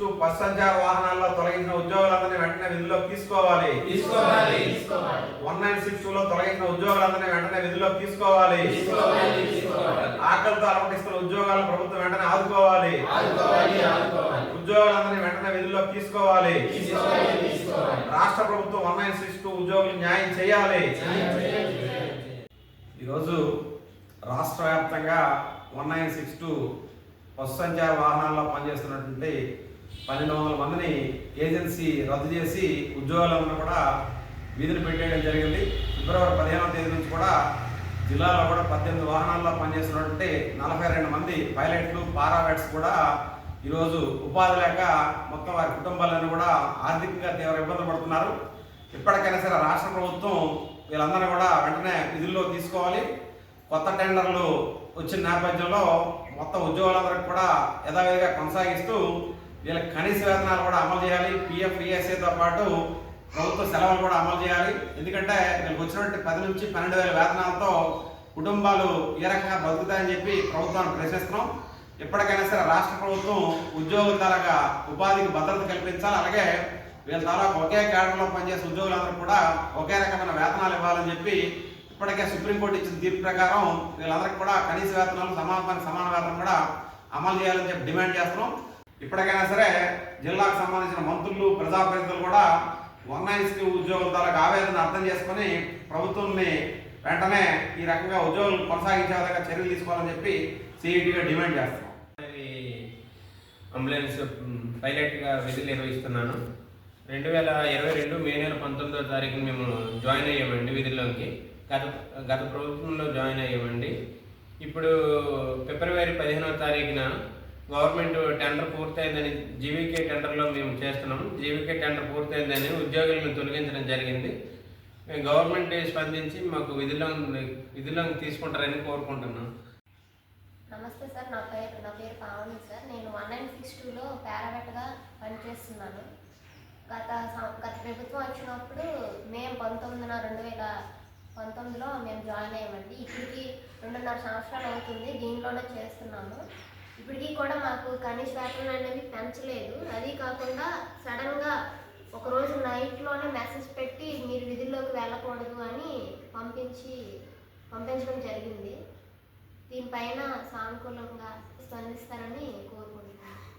Two bus సంచార వాహనాల్లో తొలగించిన ఉద్యోగులందరినీ వెంటనే విధుల్లోకి తీసుకోవాలి. వన్ నైన్ సిక్స్లో తొలగించిన ఉద్యోగులందరినీ వెంటనే విధుల్లోకి తీసుకోవాలి. ఆకలితో అలమటిస్తున్న ఉద్యోగాలను ప్రభుత్వం వెంటనే ఆదుకోవాలి. ఉద్యోగులందరినీ వెంటనే విధుల్లోకి తీసుకోవాలి. రాష్ట్ర ప్రభుత్వం వన్ నైన్ సిక్స్ టూ ఉద్యోగులు న్యాయం చేయాలి. ఈరోజు రాష్ట్ర వ్యాప్తంగా one nine six two bus సంచార వాహనాల్లో పనిచేస్తున్నటువంటి పన్నెండు వందల మందిని ఏజెన్సీ రద్దు చేసి ఉద్యోగాలను కూడా వీధిని పెట్టేయడం జరిగింది. ఫిబ్రవరి పదిహేనవ తేదీ నుంచి కూడా జిల్లాలో కూడా పద్దెనిమిది వాహనాల్లో పనిచేస్తున్నటువంటి నలభై రెండు మంది పైలట్లు పారావెట్స్ కూడా ఈరోజు ఉపాధి లేక మొత్తం వారి కుటుంబాలను కూడా ఆర్థికంగా తీవ్ర ఇబ్బంది పడుతున్నారు. ఇప్పటికైనా సరే రాష్ట్ర ప్రభుత్వం వీళ్ళందరినీ కూడా వెంటనే విధుల్లో తీసుకోవాలి. కొత్త టెండర్లు వచ్చిన నేపథ్యంలో మొత్తం ఉద్యోగులందరికీ కూడా యథావిధిగా కొనసాగిస్తూ వీళ్ళకి కనీస వేతనాలు కూడా అమలు చేయాలి పిఎఫ్ ఈఎస్ఐతో పాటు ప్రభుత్వ సెలవులు కూడా అమలు చేయాలి. ఎందుకంటే వీళ్ళకి వచ్చినటువంటి పది నుంచి పన్నెండు వేల వేతనాలతో కుటుంబాలు ఏ రకంగా బతుకుతాయని చెప్పి ప్రభుత్వాన్ని ప్రశ్నిస్తున్నాం. ఎప్పటికైనా సరే రాష్ట్ర ప్రభుత్వం ఉద్యోగుల తాలూకా ఉపాధికి భద్రత కల్పించాలి. అలాగే వీళ్ళ తాలూకా ఒకే కేడర్లో పనిచేసే ఉద్యోగులందరూ కూడా ఒకే రకమైన వేతనాలు ఇవ్వాలని చెప్పి ఇప్పటికే సుప్రీంకోర్టు ఇచ్చిన తీర్పు ప్రకారం వీళ్ళందరికీ కూడా కనీస వేతనాలు సమాన సమాన వేతనం కూడా అమలు చేయాలని చెప్పి డిమాండ్ చేస్తున్నాం. ఇప్పటికైనా సరే జిల్లాకు సంబంధించిన మంత్రులు ప్రజాప్రతినిధులు కూడా వన్ నైన్ ఉద్యోగుల ద్వారా ఆవేదన అర్థం చేసుకొని ప్రభుత్వాన్ని వెంటనే ఈ రకంగా ఉద్యోగులు కొనసాగించే విధంగా చర్యలు తీసుకోవాలని చెప్పి సిఐటిగా డిమాండ్ చేస్తాం అంబులెన్స్ పైలట్గా విధులు నిర్వహిస్తున్నాను. రెండు వేల ఇరవై రెండు మే నెల పంతొమ్మిదో తారీఖు మేము జాయిన్ అయ్యామండి విధుల్లోకి. గత గత ప్రభుత్వంలో జాయిన్ అయ్యామండి. ఇప్పుడు ఫిబ్రవరి పదిహేనవ తారీఖున గవర్నమెంట్ టెండర్ పూర్తయిందని జీవీకే టెండర్లో మేము చేస్తున్నాం జీవీకే టెండర్ పూర్తయిందని ఉద్యోగులను తొలగించడం జరిగింది. మేము గవర్నమెంట్ స్పందించి మాకు విధుల్లో విధుల్లో తీసుకుంటారని కోరుకుంటున్నాం. నమస్తే సార్ నా పేరు నా పేరు పావని సార్. నేను వన్ నైన్ సిక్స్ టూలో పారామెట్గా పనిచేస్తున్నాను. గత గత ప్రభుత్వం వచ్చినప్పుడు మేము పంతొమ్మిదిన రెండు వేల పంతొమ్మిదిలో మేము జాయిన్ అయ్యామండి. ఇప్పటికి రెండున్నర సంవత్సరాలు అవుతుంది దీనిలోనే చేస్తున్నాము. ఇప్పటికీ కూడా మాకు కనీస వేతనం అనేవి పెంచలేదు. అది కాకుండా సడన్గా ఒకరోజు నైట్లోనే మెసేజ్ పెట్టి మీరు విధుల్లోకి వెళ్ళకూడదు అని పంపించి పంపించడం జరిగింది. దీనిపైన సానుకూలంగా స్పందిస్తారని కోరుకుంటున్నాను.